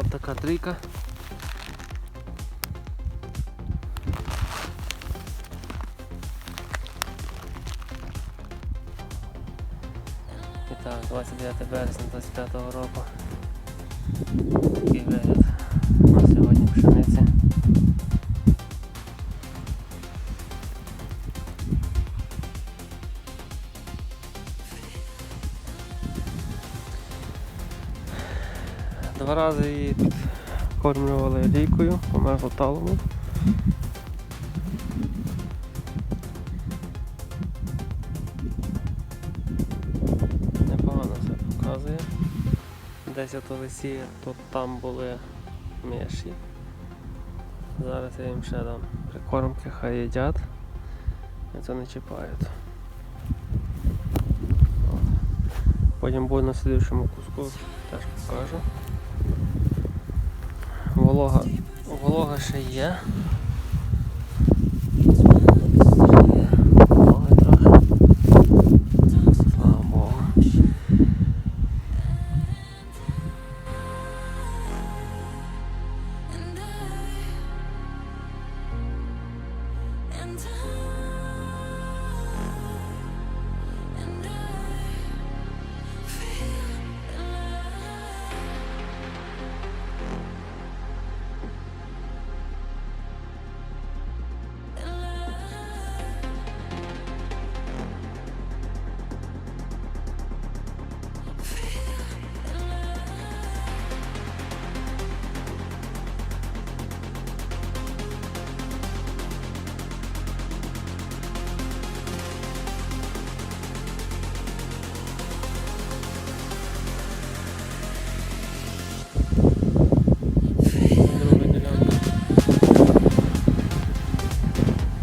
така трійка. І так, 29 березня 25 року. Такий Два рази її підкормлювали лійкою, омеготалому. Непогано все показує. Десь ото висіє, то там були миші. Зараз я їм ще дам прикормки, хай їдять. І це не чіпають. Потім буде на слідчому куску, теж покажу. Волога, волога ще є. Вологи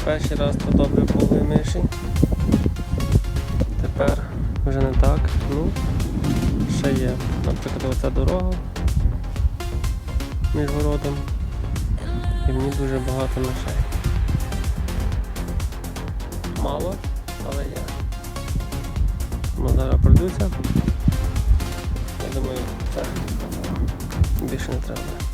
Перший раз то добре були миші. Тепер вже не так. Ну, ще є. Наприклад, оця дорога між городом. І в ній дуже багато мишей. Мало, але є. Ну, зараз пройдуся. Я думаю, це більше не треба.